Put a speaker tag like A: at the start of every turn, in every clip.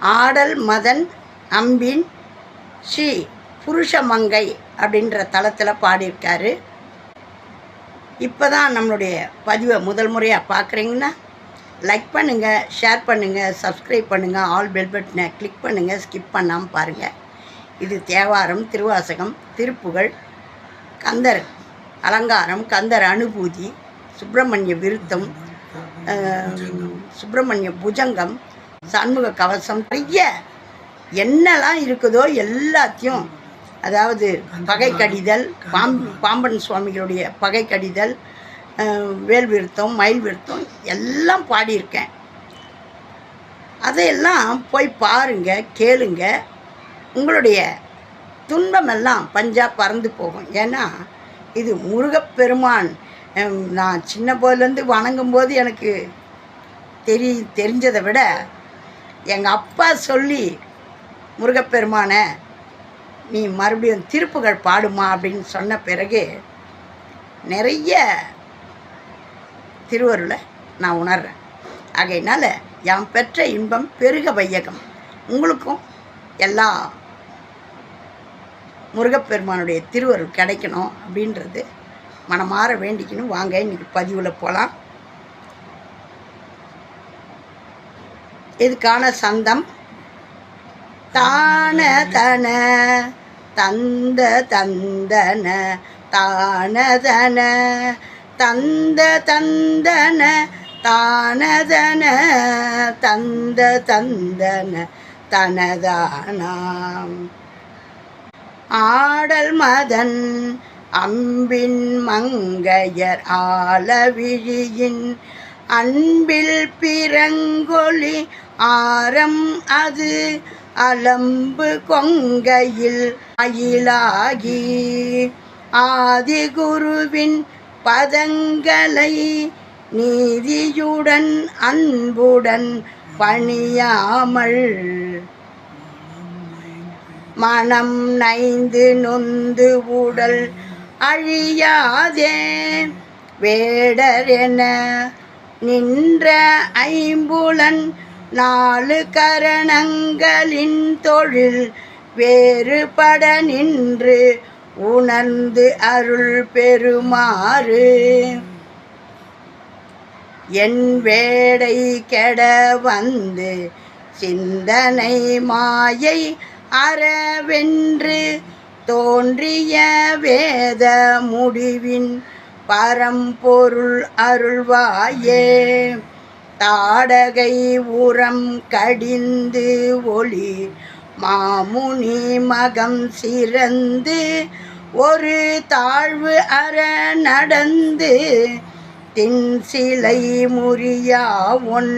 A: ஆடல் மதன் அம்பின் ஸ்ரீ புருஷமங்கை அப்படின்ற தளத்தில் பாடியிருக்காரு. இப்போ தான் நம்மளுடைய பதிவை முதல் முறையாக பார்க்குறீங்கன்னா லைக் பண்ணுங்கள் ஷேர் பண்ணுங்கள் சப்ஸ்கிரைப் பண்ணுங்கள் ஆல் பெல் பட்டனை கிளிக் பண்ணுங்கள் ஸ்கிப் பண்ணாமல் பாருங்கள் இது தேவாரம் திருவாசகம் திருப்புகழ் கந்தர் அலங்காரம் கந்தர் அனுபூதி சுப்பிரமணிய விருத்தம் சுப்பிரமணிய புஜங்கம் சண்முக கவசம் நிறைய என்னெல்லாம் இருக்குதோ எல்லாத்தையும் அதாவது பகை கடிதல் பாம் பாம்பன் சுவாமிகளுடைய பகை கடிதல் வேல் விருத்தம் மயில் விருத்தம் எல்லாம் பாடியிருக்கேன். அதையெல்லாம் போய் பாருங்க கேளுங்க. உங்களுடைய துன்பமெல்லாம் பஞ்சா பறந்து போகும். ஏன்னா இது முருகப்பெருமான் நான் சின்ன போதுலேருந்து வணங்கும்போது எனக்கு தெரி தெரிஞ்சதை விட எங்கள் அப்பா சொல்லி முருகப்பெருமானை நீ மறுபடியும் திருப்புகள் பாடுமா? அப்படின்னு சொன்ன பிறகு நிறைய திருவருளை நான் உணர்றேன். ஆகையினால் என் பெற்ற இன்பம் பெருக வையகம். உங்களுக்கும் எல்லா முருகப்பெருமானுடைய திருவருள் கிடைக்கணும் அப்படின்றது மனமாற வேண்டிக்கணும். வாங்க இன்றைக்கி பதிவில் போகலாம் இதுக்கான சந்தம்? தான தன தந்த தந்தன தானதன தந்த தந்தன தானதன தந்த தந்தன தனதானாம். ஆடல் மதன் அம்பின் மங்கையர் ஆலவிழியின் அன்பில் பிறங்கொழி ஆரம் அது அலம்பு கொங்கையில் அயிலாகி ஆதிகுருவின் பதங்களை நீதியுடன் அன்புடன் பணியாமல் மனம் நைந்து நொந்து உடல் அழியாதே. வேடரென நின்ற ஐம்புலன் நாலு கரணங்களின் தொழில் வேறுபட நின்று உணர்ந்து அருள் பெறுமாறு. என் வேடை கெட வந்து சிந்தனை மாயை அறவென்று தோன்றிய வேத முடிவின் பரம்பொருள் அருள்வாயே. தாடகை உரம் கடிந்து ஒளி மாமுனி மகம் சிறந்து ஒரு தாழ்வு அற நடந்து தின் சிலை முறியா ஒன்.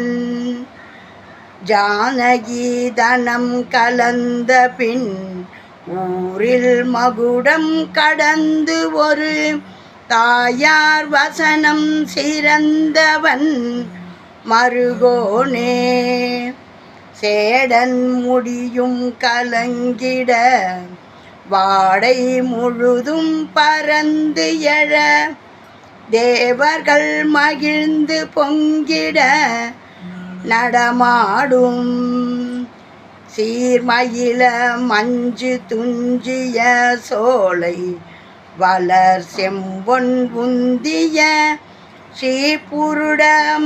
A: ஜானகி தனம் கலந்த பின் ஊரில் மகுடம் கடந்து ஒரு தாயார் வசனம் சிறந்தவன். மருகோனே. சேடன் முடியும் கலங்கிட வாடை முழுதும் பறந்து எழ. தேவர்கள் மகிழ்ந்து பொங்கிட நடமாடும் சீர்மயில மஞ்சு துஞ்சிய சோலை வளர் செம்பொன் உந்திய ஸ்ரீபுருட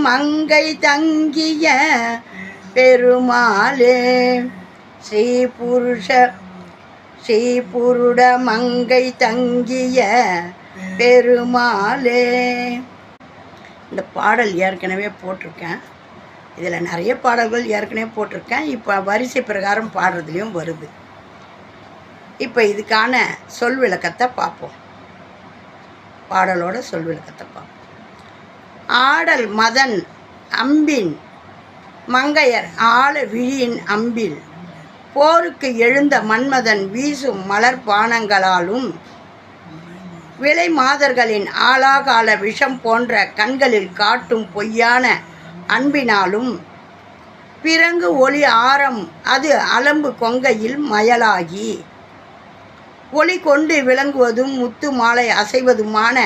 A: மங்கை தங்கிய பெருமாளே. ஸ்ரீபுருஷ ஸ்ரீபுருட மங்கை தங்கிய பெருமாளே. இந்த பாடல் ஏற்கனவே போட்டிருக்கேன். இதில் நிறைய பாடல்கள் ஏற்கனவே போட்டிருக்கேன். இப்போ வரிசை பிரகாரம் பாடுறதுலேயும் வருது. இப்போ இதுக்கான சொல் விளக்கத்தை பார்ப்போம். பாடலோட சொல் விளக்கத்தை பார்ப்போம். ஆடல் மதன் அம்பின் மங்கையர் ஆழ விழியின் அம்பில். போருக்கு எழுந்த மன்மதன் வீசும் மலர் பானங்களாலும் விலை மாதர்களின் ஆலாகால விஷம் போன்ற கண்களில் காட்டும் பொய்யான அன்பினாலும் பிறங்கு ஒளி ஆரம் அது அலம்பு கொங்கையில் மயலாகி. ஒளி கொண்டு விளங்குவதும் முத்து மாலை அசைவதுமான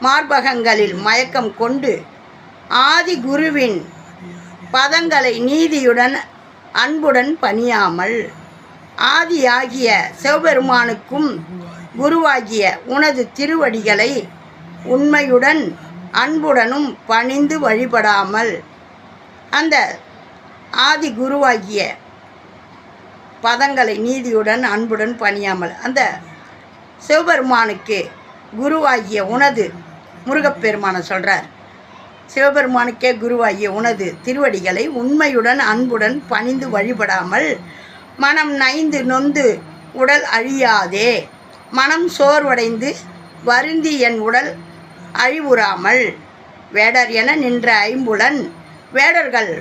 A: மார்பகங்களில் மயக்கம் கொண்டு ஆதி குருவின் பதங்களை நீதியுடன் அன்புடன் பணியாமல் ஆதியாகிய சிவபெருமானுக்கும் குருவாகிய உனது திருவடிகளை உண்மையுடன் அன்புடனும் பணிந்து வழிபடாமல் அந்த ஆதி குருவாகிய பதங்களை நீதியுடன் அன்புடன் பணியாமல் அந்த சிவபெருமானுக்கு குருவாகிய உனது முருகப்பெருமானை சொல்கிறார் சிவபெருமானுக்கே குருவாகிய உனது திருவடிகளை உண்மையுடன் அன்புடன் பணிந்து வழிபடாமல் மனம் நைந்து நொந்து உடல் அழியாதே. மனம் சோர்வடைந்து வருந்தி என் உடல் அழிவுறாமல் வேடர் என நின்ற ஐம்புலன் வேடர்கள்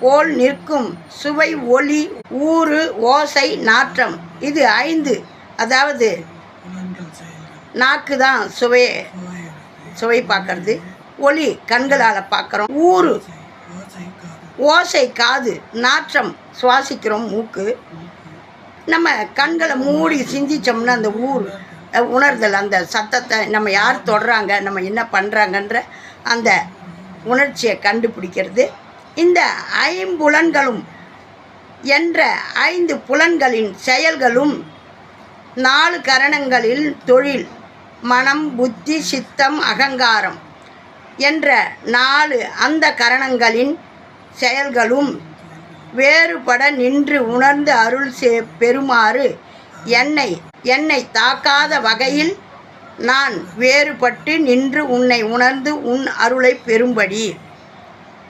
A: போல் நிற்கும் சுவை ஒளி ஊறு ஓசை நாற்றம் இது ஐந்து. அதாவது நாக்கு தான் சுவையை. சுவை பார்க்கறது. ஒளி கண்களால் பார்க்குறோம். ஊறு. ஓசை காது. நாற்றம் சுவாசிக்கிறோம் மூக்கு. நம்ம கண்களை மூடி சிந்திச்சோம்னா அந்த ஊர் உணர்தல் அந்த சத்தத்தை நம்ம யார் தொடுறாங்க நம்ம என்ன பண்ணுறாங்கன்ற அந்த உணர்ச்சியை கண்டுபிடிக்கிறது. இந்த ஐம்புலன்களும் என்ற ஐந்து புலன்களின் செயல்களும் நாலு கரணங்களில் தொழில் மனம் புத்தி சித்தம் அகங்காரம் என்ற நாலு அந்த கரணங்களின் செயல்களும் வேறுபட நின்று உணர்ந்து அருள் சே பெறுமாறு என்னை என்னை தாக்காத வகையில் நான் வேறுபட்டு நின்று உன்னை உணர்ந்து உன் அருளை பெறும்படி.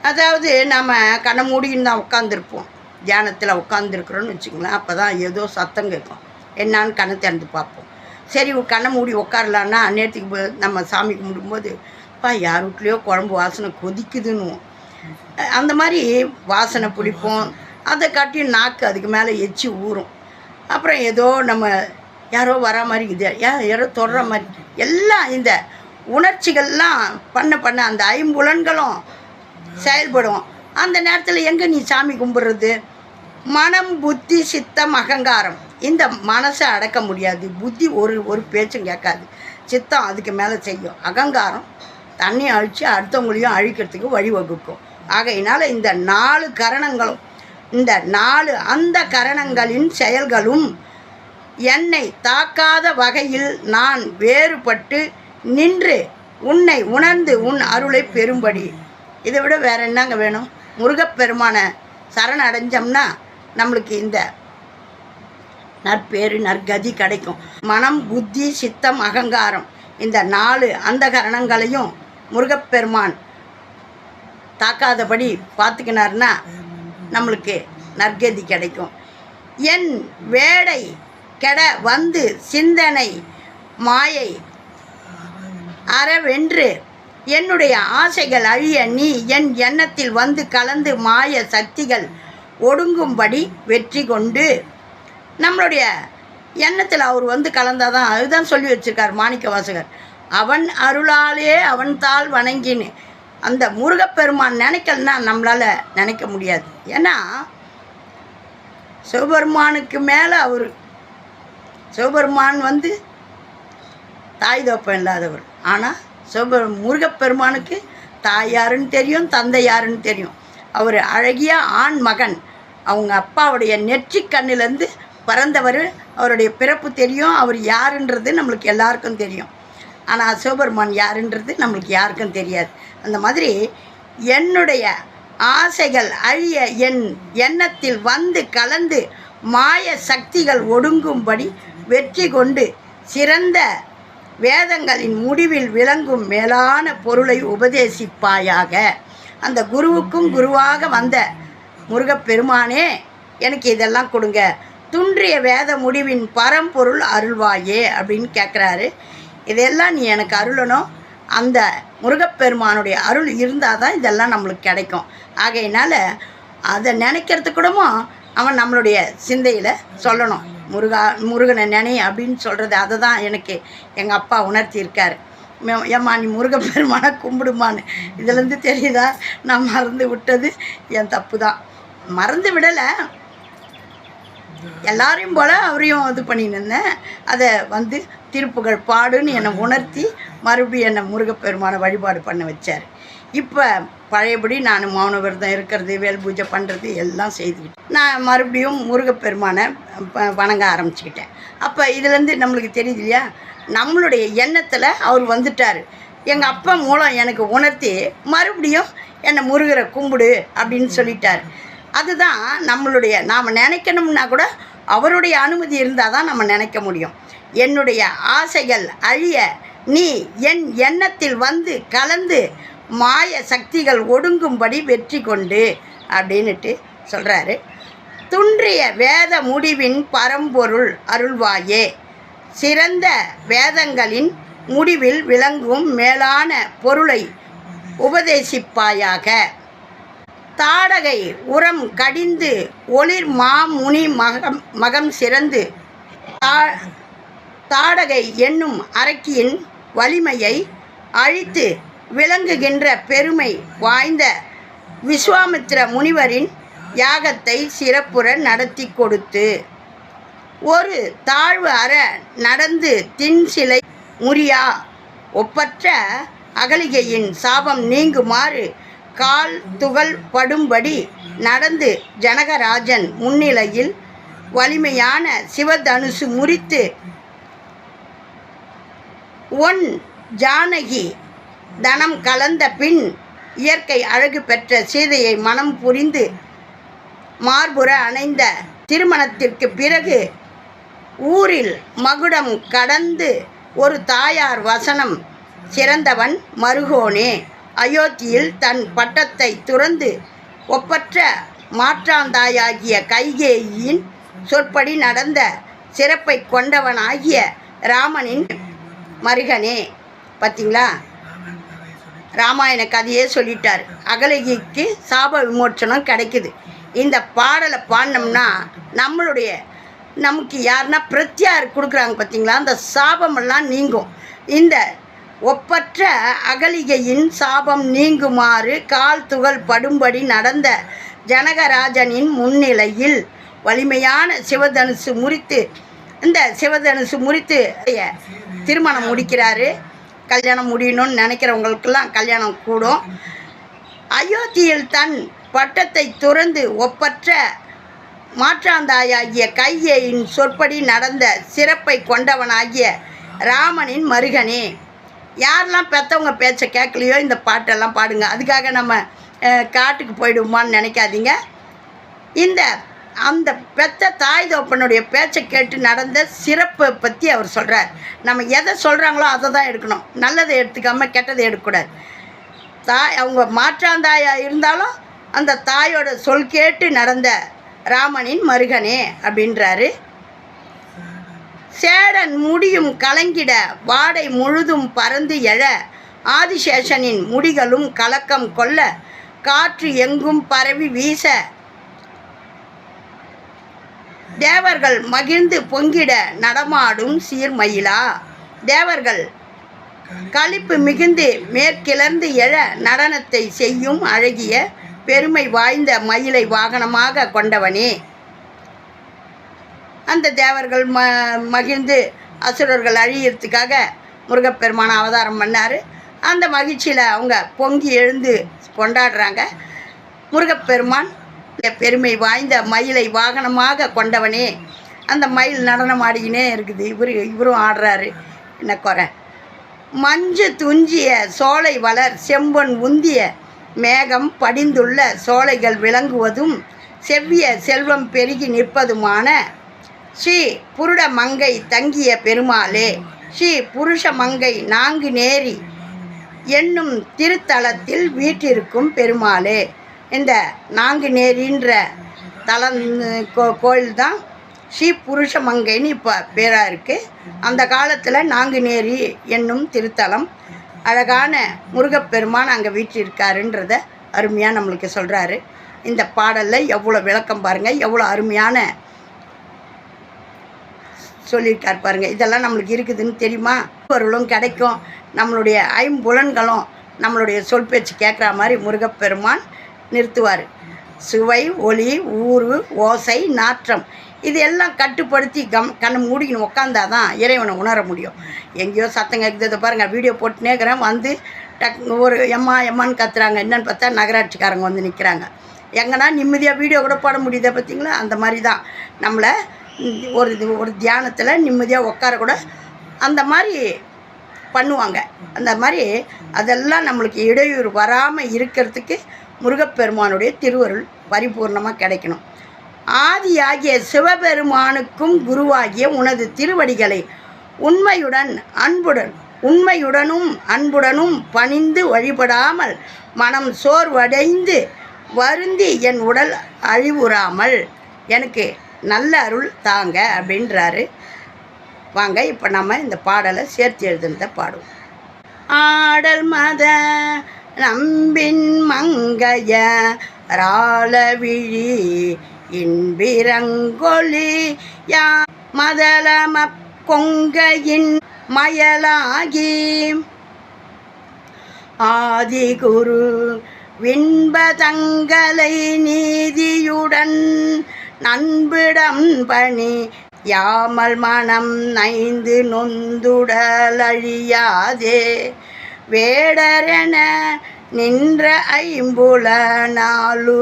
A: அதாவது நம்ம கண்ணை மூடின்னு தான் உட்காந்துருப்போம் தியானத்தில் உட்காந்துருக்குறோன்னு வச்சுங்களேன் அப்போ தான் ஏதோ சத்தம் கேட்கும். என்னான்னு கண்ணை திறந்து பார்ப்போம். சரி கண்ணை மூடி உட்காரலான்னா அந்நேரத்துக்கு போ- நம்ம சாமி கும்பிடும்போது அப்பா யார் வீட்லையோ குழம்பு வாசனை கொதிக்குதுன்னு அந்த மாதிரி வாசனை பிடிப்போம் அதை காட்டி நாக்கு அதுக்கு மேலே எச்சி ஊறும். அப்புறம் ஏதோ நம்ம யாரோ வர மாதிரி இது யாரோ தொடுற மாதிரி எல்லாம் இந்த உணர்ச்சிகள்லாம் பண்ண பண்ண அந்த ஐம்புலன்களும் செயல்படும். அந்த நேரத்தில் எங்கே நீ சாமி கும்பிட்றது? மனம் புத்தி சித்தம் அகங்காரம். இந்த மனசை அடக்க முடியாது. புத்தி ஒரு ஒரு பேச்சும் கேட்காது. சித்தம் அதுக்கு மேலே செய்யும். அகங்காரம் தண்ணி அழித்து அடுத்தவங்களையும் அழிக்கிறதுக்கு வழிவகுக்கும். ஆகையினால் இந்த நாலு கரணங்களும் இந்த நாலு அந்த கரணங்களின் செயல்களும் என்னை தாக்காத வகையில் நான் வேறுபட்டு நின்று உன்னை உணர்ந்து உன் அருளை பெறும்படி. இதை விட வேற என்னங்க வேணும்? முருகப்பெருமான சரணடைஞ்சோம்னா நம்மளுக்கு இந்த நற்பேறு நற்கதி கிடைக்கும். மனம் புத்தி சித்தம் அகங்காரம் இந்த நாலு அந்த கரணங்களையும் முருகப்பெருமான் தாக்காதபடி பார்த்துக்கினார்னா நம்மளுக்கு நற்கதி கிடைக்கும். என் வேடை கெட வந்து சிந்தனை மாயை அறவென்று என்னுடைய ஆசைகள் அழிய நீ என் எண்ணத்தில் வந்து கலந்து மாய சக்திகள் ஒடுங்கும்படி வெற்றி கொண்டு நம்மளுடைய எண்ணத்தில் அவர் வந்து கலந்தாதான் அதுதான் சொல்லி வச்சிருக்கார் மாணிக்க வாசகர் அவன் அருளாலே அவன் தாள் வணங்கின்னு. அந்த முருகப்பெருமான் நினைக்கலன்னா நம்மளால் நினைக்க முடியாது. ஏன்னா சிவபெருமானுக்கு மேலே அவர் சிவபெருமான் வந்து தாய் தோப்பம் இல்லாதவர். ஆனால் சிவபெரு முருகப்பெருமானுக்கு தாய் யாருன்னு தெரியும் தந்தை யாருன்னு தெரியும். அவர் அழகிய ஆண் மகன். அவங்க அப்பாவுடைய நெற்றி கண்ணிலேருந்து பிறந்தவர் அவருடைய பிறப்பு தெரியும் அவர் யாருன்றது நம்மளுக்கு எல்லாருக்கும் தெரியும். ஆனால் சிவபெருமான் யாருன்றது நம்மளுக்கு யாருக்கும் தெரியாது. அந்த மாதிரி என்னுடைய ஆசைகள் அழிய என் எண்ணத்தில் வந்து கலந்து மாய சக்திகள் ஒடுங்கும்படி வெற்றி கொண்டு சிறந்த வேதங்களின் முடிவில் விளங்கும் மேலான பொருளை உபதேசிப்பாயாக. அந்த குருவுக்கும் குருவாக வந்த முருகப்பெருமானே எனக்கு இதெல்லாம் கொடுங்க. துன்றிய வேத முடிவின் பரம்பொருள் அருள்வாயே அப்படின்னு கேட்குறாரு இதெல்லாம் நீ எனக்கு அருளணும். அந்த முருகப்பெருமானுடைய அருள் இருந்தால் தான் இதெல்லாம் நம்மளுக்கு கிடைக்கும். ஆகையினால அதை நினைக்கிறது கூடவும் அவன் நம்மளுடைய சிந்தையில் சொல்லணும். முருகா முருகனை நினை அப்படின்னு சொல்கிறது அதை தான் எனக்கு எங்கள் அப்பா உணர்த்தியிருக்காரு. ஏம்மா நீ முருகப்பெருமான கும்பிடுமான்னு. இதுலேருந்து தெரியுதா? நான் மறந்து விட்டது. என் தப்பு தான் மறந்து விடலை. எல்லாரையும் போல் அவரையும் இது பண்ணின்னு இருந்தேன். அதை வந்து திருப்புகள் பாடுன்னு என்னை உணர்த்தி மறுபடியும் என்னை முருகப்பெருமானை வழிபாடு பண்ண வச்சார். இப்போ பழையபடி நான் மௌன விரதம் இருக்கிறது வேல் பூஜை பண்ணுறது எல்லாம் செய்துக்கிட்டேன் நான் மறுபடியும் முருகப்பெருமானை வணங்க ஆரம்பிச்சுக்கிட்டேன். அப்போ இதுலேருந்து நம்மளுக்கு தெரியுது இல்லையா? நம்மளுடைய எண்ணத்தில் அவர் வந்துட்டார். எங்கள் அப்பா மூலம் எனக்கு உணர்த்தி மறுபடியும் என்னை முருகரை கும்பிடு அப்படின்னு சொல்லிட்டார். அதுதான் நம்மளுடைய நாம் நினைக்கணும்னா கூட அவருடைய அனுமதி இருந்தால் தான் நம்ம நினைக்க முடியும். என்னுடைய ஆசைகள் அழிய நீ என் எண்ணத்தில் வந்து கலந்து மாய சக்திகள் ஒடுங்கும்படி வெற்றி கொண்டு அப்படின்ட்டு சொல்கிறாரு துன்றிய வேத முடிவின் பரம்பொருள் அருள்வாயே. சிறந்த வேதங்களின் முடிவில் விளங்கும் மேலான பொருளை உபதேசிப்பாயாக. தாடகை உரம் கடிந்து ஒளிர் மாமுனி மகம் மகம் சிறந்து. தா- தாடகை என்னும் அரக்கியின் வலிமையை அழித்து விளங்குகின்ற பெருமை வாய்ந்த விஸ்வாமித்ர முனிவரின் யாகத்தை சிறப்புற நடத்தி கொடுத்து ஒரு தாழ்வு அற நடந்து தின் சிலை முறியா ஒப்பற்ற அகலிகையின் சாபம் நீங்குமாறு கால் துகள் படும்படி நடந்து ஜனகராஜன் முன்னிலையில் வலிமையான சிவதனுசு முறித்து ஒன் ஜானகி தனம் கலந்த பின் இயற்கை அழகு பெற்ற சீதையை மனம் புரிந்து மார்புற அணைந்த திருமணத்திற்கு பிறகு ஊரில் மகுடம் கடந்து ஒரு தாயார் வசனம் சிறந்தவன் மருகோனே. அயோத்தியில் தன் பட்டத்தை துறந்து ஒப்பற்ற மாற்றாந்தாயாகிய கைகேயின் சொற்படி நடந்த சிறப்பை கொண்டவனாகிய ராமனின் மருகனே. பார்த்தீங்களா ராமாயண கதையே சொல்லிட்டார். அகலகிக்கு சாப விமோச்சனம் கிடைக்குது. இந்த பாடலை பாடினோம்னா நம்மளுடைய நமக்கு யாருன்னா பிரத்யார் கொடுக்குறாங்க பார்த்தீங்களா அந்த சாபமெல்லாம் நீங்கும். இந்த ஒப்பற்ற அகலிகையின் சாபம் நீங்குமாறு கால் துகள் படும்படி நடந்த ஜனகராஜனின் முன்னிலையில் வலிமையான சிவதனுசு முறித்து இந்த சிவதனுசு முறித்து திருமணம் முடிக்கிறாரு. கல்யாணம் முடியணும்னு நினைக்கிறவங்களுக்கெல்லாம் கல்யாணம் கூடும். அயோத்தியில் தன் பட்டத்தை துறந்து ஒப்பற்ற மாற்றாந்தாயாகிய கையேயின் சொற்படி நடந்த சிறப்பை கொண்டவனாகிய ராமனின் மருகனே. யாரெல்லாம் பெற்றவங்க பேச்சை கேட்கலையோ இந்த பாட்டெல்லாம் பாடுங்க. அதுக்காக நம்ம காட்டுக்கு போயிடுவோமான்னு நினைக்காதீங்க. இந்த அந்த பெத்த தாய் தோப்பனுடைய பேச்சை கேட்டு நடந்த சிறப்பை பற்றி அவர் சொல்கிறார் நம்ம எதை சொல்கிறாங்களோ அதை தான் எடுக்கணும். நல்லதை எடுத்துக்காமல் கெட்டதை எடுக்கக்கூடாது. தாய் அவங்க மாற்றாந்தாயாக இருந்தாலும் அந்த தாயோட சொல் கேட்டு நடந்த ராமனின் மருகனே அப்படின்றாரு. சேடன் முடியும் கலங்கிட வாடை முழுதும் பறந்து எழ. ஆதிசேஷனின் முடிகளும் கலக்கம் கொள்ள காற்று எங்கும் பரவி வீச. தேவர்கள் மகிழ்ந்து பொங்கிட நடமாடும் சீர்மயிலா தேவர்கள் களிப்பு மிகுந்து மேற்கிளர்ந்து எழ நடனத்தை செய்யும் அழகிய பெருமை வாய்ந்த மயிலை வாகனமாக கொண்டவனே. அந்த தேவர்கள் ம மகிழ்ந்து அசுரர்கள் அழியறதுக்காக முருகப்பெருமான அவதாரம் பண்ணார். அந்த மகிழ்ச்சியில் அவங்க பொங்கி எழுந்து கொண்டாடுறாங்க. முருகப்பெருமான் பெருமை வாய்ந்த மயிலை வாகனமாக கொண்டவனே அந்த மயில் நடனம் ஆடிக்கினே இருக்குது. இவர் இவரும் ஆடுறாரு. என்ன குறை? மஞ்சு துஞ்சிய சோலை வளர் செம்பொன் உந்திய மேகம் படிந்துள்ள சோலைகள் விளங்குவதும் செவ்விய செல்வம் பெருகி நிற்பதுமான ஸ்ரீ புருட மங்கை தங்கிய பெருமாளே ஸ்ரீ புருஷ மங்கை நான்கு நேரி என்னும் திருத்தலத்தில் வீற்றிருக்கும் பெருமாளே. இந்த நாங்குநேரின்ற தலம் கோ கோயில் தான் ஸ்ரீ புருஷ மங்கைன்னு இப்போ பேராக இருக்குது அந்த காலத்தில் நாங்குநேரி என்னும் திருத்தலம் அழகான முருகப்பெருமான் அங்கே வீற்றிருக்காருன்றத அருமையாக நம்மளுக்கு சொல்கிறாரு இந்த பாடலில் எவ்வளோ விளக்கம் பாருங்கள் எவ்வளோ அருமையான சொல்லியிருக்கார் பாருங்க. இதெல்லாம் நம்மளுக்கு இருக்குதுன்னு தெரியுமா? பொருளும் கிடைக்கும். நம்மளுடைய ஐம்புலன்களும் நம்மளுடைய சொல் பேச்சு கேட்குற மாதிரி முருகப்பெருமான் நிறுத்துவார். சுவை ஒளி ஊறு ஓசை நாற்றம் இது எல்லாம் கட்டுப்படுத்தி கம் கண்ணை மூடிக்கணும் உட்காந்தாதான் இறைவனை உணர முடியும். எங்கேயோ சத்தம் கேட்குது பாருங்கள் வீடியோ போட்டுனே இருக்கிறேன். வந்து டக் ஒரு எம்மா எம்மான்னு கத்துறாங்க. என்னன்னு பார்த்தா நகராட்சிக்காரங்க வந்து நிற்கிறாங்க எங்கன்னா நிம்மதியாக வீடியோ கூட போட முடியுதா. பார்த்தீங்களா? அந்த மாதிரி தான். நம்மளை ஒரு இது ஒரு தியானத்தில் நிம்மதியாக உட்கார கூட அந்த மாதிரி பண்ணுவாங்க. அந்த மாதிரி அதெல்லாம் நம்மளுக்கு இடையூறு வராமல் இருக்கிறதுக்கு முருகப்பெருமானுடைய திருவருள் பரிபூர்ணமாக கிடைக்கணும். ஆதியாகிய சிவபெருமானுக்கும் குருவாகிய உனது திருவடிகளை உண்மையுடன் அன்புடன் உண்மையுடனும் அன்புடனும் பணிந்து வழிபடாமல் மனம் சோர்வடைந்து வருந்தி என் உடல் அழிவுறாமல் எனக்கு நல்ல அருள் தாங்க அப்படின்றாரு. வாங்க இப்போ நம்ம இந்த பாடலை சேர்த்து எழுதுனதை பாடுவோம். ஆடல் மத நம்பின் மங்கைய ராளவிழி இன்பிரங்கொலி யா மதலம கொங்கையின் மயலாகி. ஆதிகுரு விண்பதங்களை நீதியுடன் நண்பிடம் பணி யாமல் மனம் நைந்து நொந்துடலழியாதே வேடரென நின்ற ஐம்புல நாலு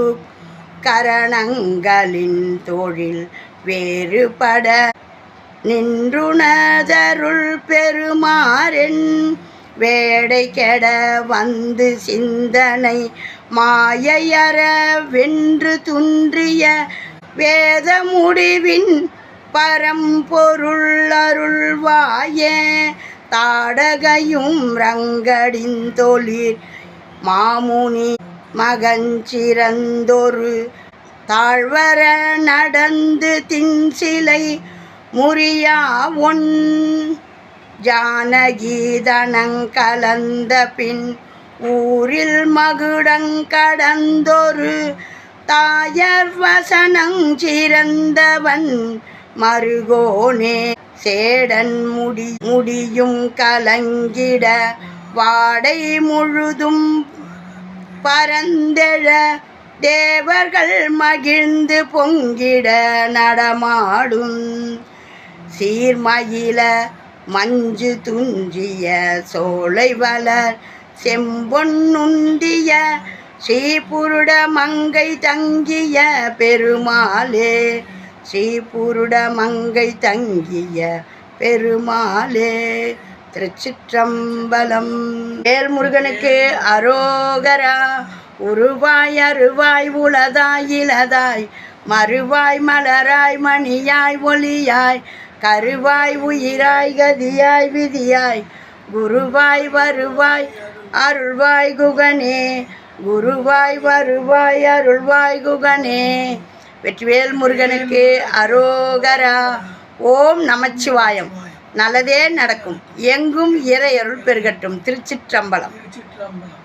A: கரணங்களின் தொழில் வேறுபட நின்றுணதருள் பெருமாறென் வேடை கெட வந்து சிந்தனை மாயையற வென்று துன்றிய வேத முடிவின் பரம்பொருள் அருள்வாயே தாடகையும் ரங்கடிந்தொழிற் மாமுனி மகஞ்சிறந்தொரு தாழ்வர நடந்து தின்சிலை முறியா ஒன். ஜானகீதனங்கலந்த பின் ஊரில் மகுடங்கடந்தொரு தாயர் வசனஞ்சிறந்தவன் மருகோனே. சேடன் முடி முடியும் கலங்கிட வாடை முழுதும் பரந்தெழ தேவர்கள் மகிழ்ந்து பொங்கிட நடமாடும் சீர்மயில மஞ்சு துஞ்சிய சோலை வளர் செம்பொன்னுண்டிய ஸ்ரீபுருட மங்கை தங்கிய பெருமாளே ஸ்ரீபுருட மங்கை தங்கிய பெருமாளே திருச்சிற்றம்பலம். வேல்முருகனுக்கு அரோகரா உருவாய் அருவாய் உளதாய் இளதாய் மறுவாய் மலராய் மணியாய் ஒளியாய் கருவாய் உயிராய் கதியாய் விதியாய் குருவாய் வருவாய் அருள்வாய் குகனே குருவாய் வருவாய் அருள்வாய் குகனே. வெற்றிவேல் முருகனுக்கு அரோகரா. ஓம் நமச்சிவாயம். நல்லதே நடக்கும். எங்கும் இறையருள் பெருகட்டும். திருச்சிற்றம்பலம்.
B: திருச்சிற்றம்பலம்.